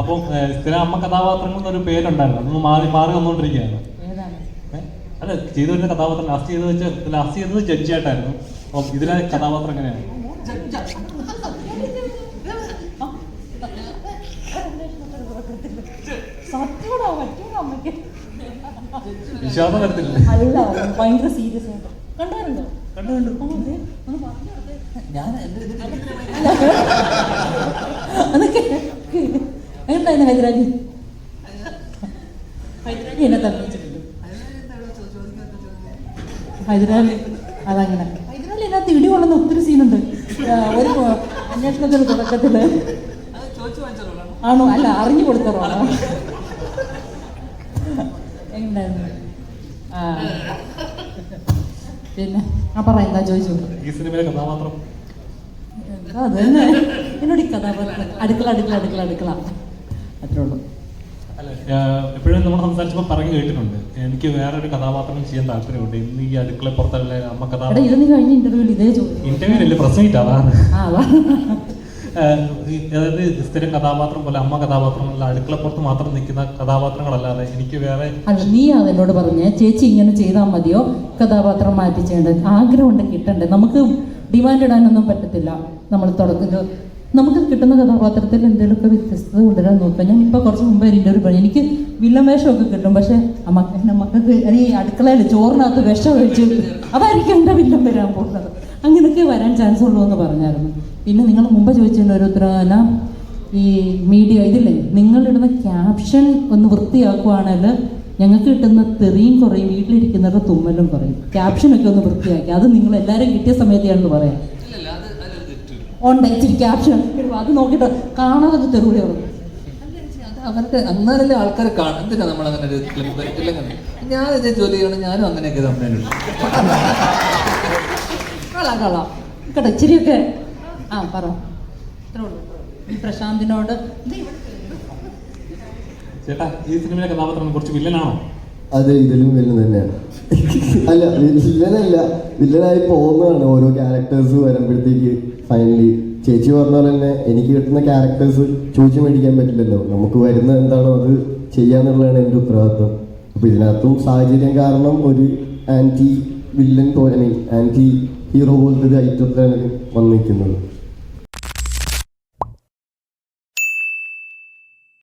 അപ്പം സ്ഥിരം അമ്മ കഥാപാത്രങ്ങൾ എന്നൊരു പേരുണ്ടായിരുന്നു. അതൊന്ന് മാറി മാറി വന്നുകൊണ്ടിരിക്കുകയാണ്? അല്ല ചെയ്തു വരുന്ന കഥാപാത്രം ലാസ്റ്റ് ചെയ്ത് വെച്ച ലാസ്റ്റ് ചെയ്തത് ജഡ്ജിയായിട്ടായിരുന്നു അപ്പം ഇതിലെ കഥാപാത്രം എങ്ങനെയാണ്? വിശ്വാസം വരത്തില്ല. അല്ല ഭയങ്കര സീരിയസ് ആയിട്ട്. കണ്ടായിരുന്നോ കണ്ടു കണ്ടു. ഞാൻ അതൊക്കെ എന്തായിരുന്നു ഹൈദരാലി? ഹൈദരാലി എന്നെ തള്ളിച്ചിട്ടുണ്ട് ഹൈദരാലി അതങ്ങനെ. ഹൈദരാലി ഇതിനകത്ത് ഇടി കൊള്ളുന്ന ഒത്തിരി സീനുണ്ട്. ഒരു അന്വേഷണത്തിന് തുടക്കത്തിൽ. ആണോ? അല്ല അറിഞ്ഞു കൊടുത്തറോ എങ്ങനെയായിരുന്നു ആ. പിന്നെ ആ പറ എന്താ ചോദിച്ചു ഈ സിനിമയിലെ കഥാപാത്രം. എന്താ അത് തന്നെ? എന്നോട് ഈ കഥാപാത്രം. അടുക്കള അടുക്കള അടുക്കള അടുക്കള. അത്രേ ഉള്ളൂ. അല്ല എപ്പോഴും നമ്മൾ സംസാരിച്ചപ്പോൾ പറഞ്ഞു കേട്ടിട്ടുണ്ട്. എനിക്ക് വേറെ ഒരു കഥാപാത്രം ചെയ്യാൻ താല്പര്യമുണ്ട്. ഇന്ന് ഈ അടുക്കള പുറത്തല്ലേ അമ്മ കഥാപാത്രം? ഇന്റർവ്യൂ അല്ലേ അതാണ് അതായത് സ്ഥിരം കഥാപാത്രം പോലെ അമ്മ കഥാപാത്രം അല്ല അടുക്കളപ്പുറത്ത് മാത്രം നിൽക്കുന്ന കഥാപാത്രങ്ങളല്ലാതെ എനിക്ക് വേറെ അല്ല നീ അതെന്നോട് പറഞ്ഞേ ചേച്ചി ഇങ്ങനെ ചെയ്താൽ മതിയോ? കഥാപാത്രം മാറ്റി ചെയ്യേണ്ടത് ആഗ്രഹമുണ്ട് കിട്ടണ്ടേ? നമുക്ക് ഡിമാൻഡ് ഇടാനൊന്നും പറ്റത്തില്ല. നമ്മൾ തുടക്കത്തിൽ നമുക്ക് കിട്ടുന്ന കഥാപാത്രത്തിൽ എന്തെങ്കിലുമൊക്കെ വ്യത്യസ്തത കൊണ്ടുവരാൻ നോക്കാം. ഞാൻ ഇപ്പോൾ കുറച്ച് മുമ്പ് ഒരു പണി എനിക്ക് വില്ലമേഷമൊക്കെ കിട്ടും. പക്ഷേ ആ മക്ക എന്റെ മക്കൾക്ക് ഈ അടുക്കളയിൽ ചോറിനകത്ത് വിഷം ഒഴിച്ച് അതായിരിക്കും എന്റെ വില്ലം വരാൻ പോകുന്നത്. അങ്ങനെയൊക്കെ വരാൻ ചാൻസ് ഉള്ളൂ എന്ന് പറഞ്ഞായിരുന്നു. പിന്നെ നിങ്ങൾ മുമ്പ് ചോദിച്ചതിന്റെ ഒരു ഉത്തരവാദന ഈ മീഡിയ ഇതില്ലേ നിങ്ങളിടുന്ന ക്യാപ്ഷൻ ഒന്ന് വൃത്തിയാക്കുവാണെങ്കിൽ ഞങ്ങൾക്ക് കിട്ടുന്ന തെറിയും കുറയും വീട്ടിലിരിക്കുന്നവരുടെ തുമ്മലും കുറയും. ക്യാപ്ഷനൊക്കെ ഒന്ന് വൃത്തിയാക്കി. അത് നിങ്ങൾ എല്ലാവരും കിട്ടിയ സമയത്ത് ഞാനൊന്ന് പറയാം. ഉണ്ട് ഇച്ചിരി ക്യാപ്ഷൻ അത് നോക്കിയിട്ട് കാണാതെ തെറുവിളി ഉറങ്ങും അവർക്ക് അന്നാലല്ലേ ആൾക്കാർ കാണും. എന്തിനാ നമ്മൾ അങ്ങനെ ഒരു ക്ലിപ്പ് ഞാൻ ഇതേ ജോലി ചെയ്യണം ഞാനും അങ്ങനെയൊക്കെ തമ്മിലുണ്ട് കളാം കളാം കേട്ടോ ഇച്ചിരിയൊക്കെ. ആ പറ. ഇത്രേ ഉള്ളൂ. പ്രശാന്തിനോട് ചേട്ടാ ഈ സിനിമയിലെ കഥാപാത്രം കുറച്ച് വില്ലനാണോ അതെ ഇതിലും വില്ലൻ തന്നെയാണ്. അല്ല വില്ലനല്ല. വില്ലനായി പോകുന്നതാണ് ഓരോ ക്യാരക്ടേഴ്സ് വരുമ്പോഴത്തേക്ക് ഫൈനലി ചേച്ചി പറഞ്ഞ പോലെ തന്നെ എനിക്ക് കിട്ടുന്ന ക്യാരക്ടേഴ്സ് ചോദിച്ചു മേടിക്കാൻ പറ്റില്ലല്ലോ. നമുക്ക് വരുന്ന എന്താണോ അത് ചെയ്യാന്നുള്ളതാണ് എന്റെ ഉത്തരവാദിത്വം. അപ്പോൾ ഇതിനകത്തും സാഹചര്യം കാരണം ഒരു ആന്റി വില്ലൻ പോലെ ആന്റി ഹീറോ പോലത്തെ ഒരു ഐറ്റത്തിലാണ് വന്നിരിക്കുന്നത്.